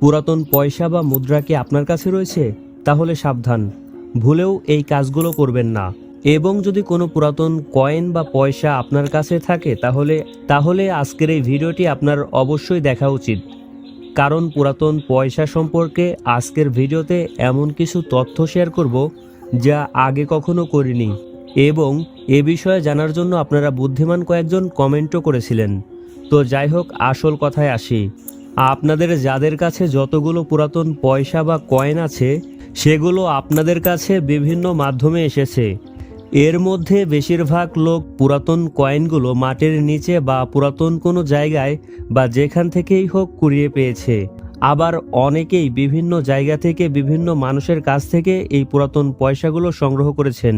পুরাতন পয়সা বা মুদ্রা কি আপনার কাছে রয়েছে? তাহলে সাবধান। ভুলেও এই কাজগুলো করবেন না। এবং যদি কোনো পুরাতন কয়েন বা পয়সা আপনার কাছে থাকে, তাহলে তাহলে আজকের এই ভিডিওটি আপনার অবশ্যই দেখা উচিত। কারণ পুরাতন পয়সা সম্পর্কে আজকের ভিডিওতে এমন কিছু তথ্য শেয়ার করব, যা আগে কখনো করিনি। এবং এ বিষয়ে জানার জন্য আপনারা বুদ্ধিমান কয়েকজন কমেন্টও করেছিলেন। তো যাই হোক, আসল কথায় আসি। আপনাদের যাদের কাছে যতগুলো পুরাতন পয়সা বা কয়েন আছে, সেগুলো আপনাদের কাছে বিভিন্ন মাধ্যমে এসেছে। এর মধ্যে বেশিরভাগ লোক পুরাতন কয়েনগুলো মাটির নিচে বা পুরাতন কোনো জায়গায় বা যেখান থেকেই হোক কুড়িয়ে পেয়েছে। আবার অনেকেই বিভিন্ন জায়গা থেকে বিভিন্ন মানুষের কাছ থেকে এই পুরাতন পয়সাগুলো সংগ্রহ করেছেন।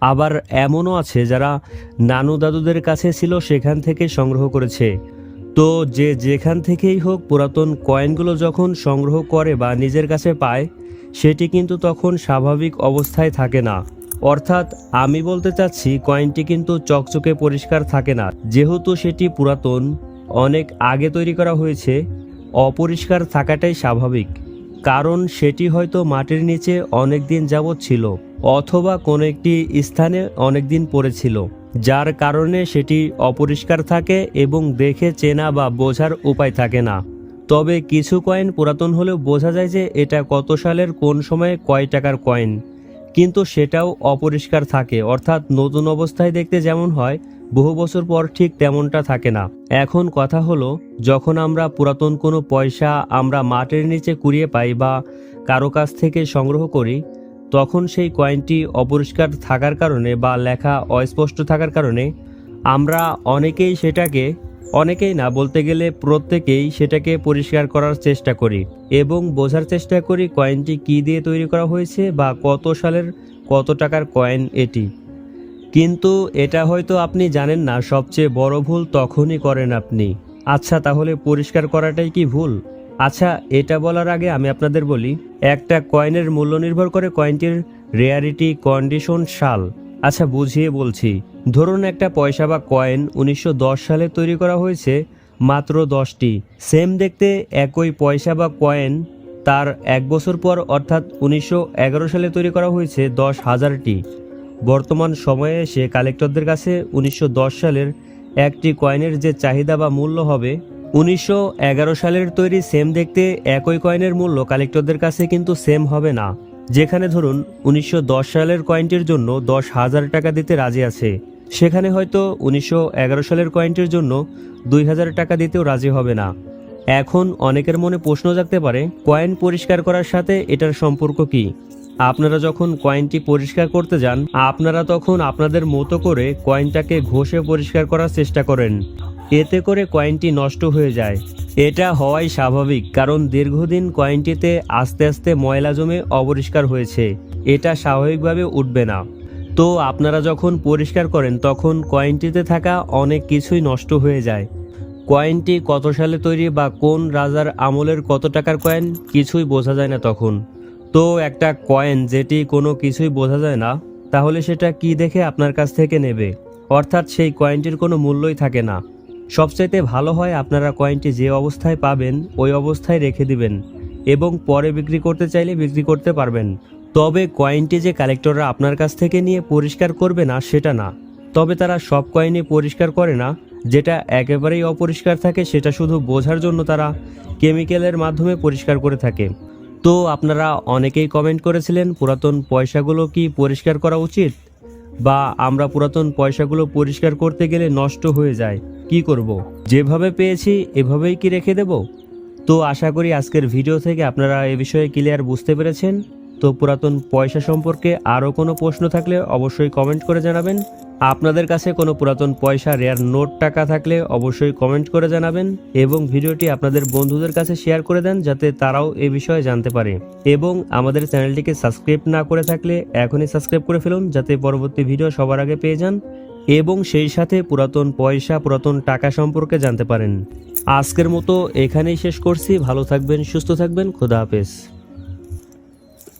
আবার এমনও আছে যারা নানু দাদুদের কাছে ছিল সেখান থেকে সংগ্রহ করেছে। তো যে যেখান থেকেই হোক পুরাতন কয়েনগুলো যখন সংগ্রহ করে বা নিজের কাছে পায়, সেটি কিন্তু তখন স্বাভাবিক অবস্থায় থাকে না। অর্থাৎ আমি বলতে চাচ্ছি, কয়েনটি কিন্তু চকচকে পরিষ্কার থাকে না। যেহেতু সেটি পুরাতন, অনেক আগে তৈরি করা হয়েছে, অপরিষ্কার থাকাটাই স্বাভাবিক। কারণ সেটি হয়তো মাটির নিচে অনেক দিন যাবৎ ছিল, অথবা কোনো একটি স্থানে অনেক দিন পড়েছিল। যার কারণে সেটি অপরিষ্কার থাকে এবং দেখে চেনা বা বোঝার উপায় থাকে না। তবে কিছু কয়েন পুরাতন হলেও বোঝা যায় যে এটা কত সালের, কোন সময়ে কয় টাকার কয়েন। কিন্তু সেটাও অপরিষ্কার থাকে, অর্থাৎ নতুন অবস্থায় দেখতে যেমন হয়, বহু বছর পর ঠিক তেমনটা থাকে না। এখন কথা হলো, যখন আমরা পুরাতন কোনো পয়সা আমরা মাটির নিচে কুড়িয়ে পাই বা কারও কাছ থেকে সংগ্রহ করি তখন সেই কয়েনটি অপরিষ্কার থাকার কারণে বা লেখা অস্পষ্ট থাকার কারণে আমরা অনেকেই সেটাকে, অনেকেই না, বলতে গেলে প্রত্যেকেই সেটাকে পরিষ্কার করার চেষ্টা করি এবং বোঝার চেষ্টা করি কয়েনটি কী দিয়ে তৈরি করা হয়েছে বা কত সালের, কত টাকার কয়েন এটি। কিন্তু এটা হয়তো আপনি জানেন না, সবচেয়ে বড় ভুল তখনই করেন আপনি। আচ্ছা তাহলে পরিষ্কার করাটাই কি ভুল? আচ্ছা এটা বলার আগে আমি আপনাদের বলি, একটা কয়েনের মূল্য নির্ভর করে কয়েনটির রেয়ারিটি কন্ডিশন সাল। আচ্ছা বুঝিয়ে বলছি, ধরুন একটা পয়সা বা কয়েন উনিশশো দশ সালে তৈরি করা হয়েছে মাত্র দশটি। সেম দেখতে একই পয়সা বা কয়েন তার এক বছর পর অর্থাৎ উনিশশো এগারো সালে তৈরি করা হয়েছে দশ হাজারটি। বর্তমান সময়ে এসে কালেক্টরদের কাছে উনিশশো দশ সালের একটি কয়েনের যে চাহিদা বা মূল্য হবে উনিশশো এগারো সালের তৈরি সেম দেখতে একই কয়েনের মূল্য কালেক্টরদের কাছে কিন্তু সেম হবে না। যেখানে ধরুন, উনিশশো দশ সালের কয়েনটির জন্য দশ হাজার টাকা দিতে রাজি আছে। সেখানে হয়তো উনিশশো এগারো সালের কয়েনটির জন্য দুই হাজার টাকা দিতেও রাজি হবে না। এখন অনেকের মনে প্রশ্ন জাগতে পারে, কয়েন পরিষ্কার করার সাথে এটার সম্পর্ক কি? আপনারা যখন কয়েনটি পরিষ্কার করতে যান, আপনারা তখন আপনাদের মতো করে কয়েনটাকে ঘষে পরিষ্কার করার চেষ্টা করেন। এতে করে কয়েনটি নষ্ট হয়ে যায়। এটা হওয়াই স্বাভাবিক, কারণ দীর্ঘদিন কয়েনটিতে আস্তে আস্তে ময়লা জমে অপরিষ্কার হয়েছে। এটা স্বাভাবিকভাবে উঠবে না। তো আপনারা যখন পরিষ্কার করেন, তখন কয়েনটিতে থাকা অনেক কিছুই নষ্ট হয়ে যায়। কয়েনটি কত সালে তৈরি বা কোন রাজার আমলের কত টাকার কয়েন, কিছুই বোঝা যায় না তখন। তো একটা কয়েন যেটি কোনো কিছুই বোঝা যায় না, তাহলে সেটা কি দেখে আপনার কাছ থেকে নেবে? অর্থাৎ সেই কয়েনটির কোনো মূল্যই থাকে না। সবচাইতে ভালো হয় আপনারা কয়েনটি যে অবস্থায় পাবেন, ওই অবস্থায় রেখে দিবেন এবং পরে বিক্রি করতে চাইলে বিক্রি করতে পারবেন। তবে কয়েনটি যে কালেক্টররা আপনার কাছ থেকে নিয়ে পরিষ্কার করবে না, সেটা না। তবে তারা সব কয়েনই পরিষ্কার করে না, যেটা একেবারেই অপরিষ্কার থাকে, সেটা শুধু বোঝার জন্য তারা কেমিক্যালের মাধ্যমে পরিষ্কার করে থাকে। তো আপনারা অনেকেই কমেন্ট করেছিলেন, পুরাতন পয়সাগুলো কি পরিষ্কার করা উচিত? বা, আমরা পুরাতন পয়সাগুলো পরিষ্কার করতে গেলে নষ্ট হয়ে যায়। কি করব। যেভাবে পেয়েছি, এভাবেই কি রেখে দেব? তো আশা করি আজকের ভিডিও থেকে আপনারা এ বিষয়ে ক্লিয়ার বুঝতে পেরেছেন। তো পুরাতন পয়সা সম্পর্কে আরও কোনো প্রশ্ন থাকলে অবশ্যই কমেন্ট করে জানাবেন। আপনাদের কাছে কোনো পুরাতন পয়সা রেয়ার নোট টাকা থাকলে অবশ্যই কমেন্ট করে জানাবেন এবং ভিডিওটি আপনাদের বন্ধুদের কাছে শেয়ার করে দেন যাতে তারাও এ বিষয়ে জানতে পারে। এবং আমাদের চ্যানেলটিকে সাবস্ক্রাইব না করে থাকলে এখনই সাবস্ক্রাইব করে ফেলুন যাতে পরবর্তী ভিডিও সবার আগে পেয়ে যান। এবং সেই সাথে পুরাতন পয়সা, পুরাতন টাকা সম্পর্কে জানতে পারেন। আজকের মতো এখানেই শেষ করছি। ভালো থাকবেন, সুস্থ থাকবেন। খোদা হাফেজ।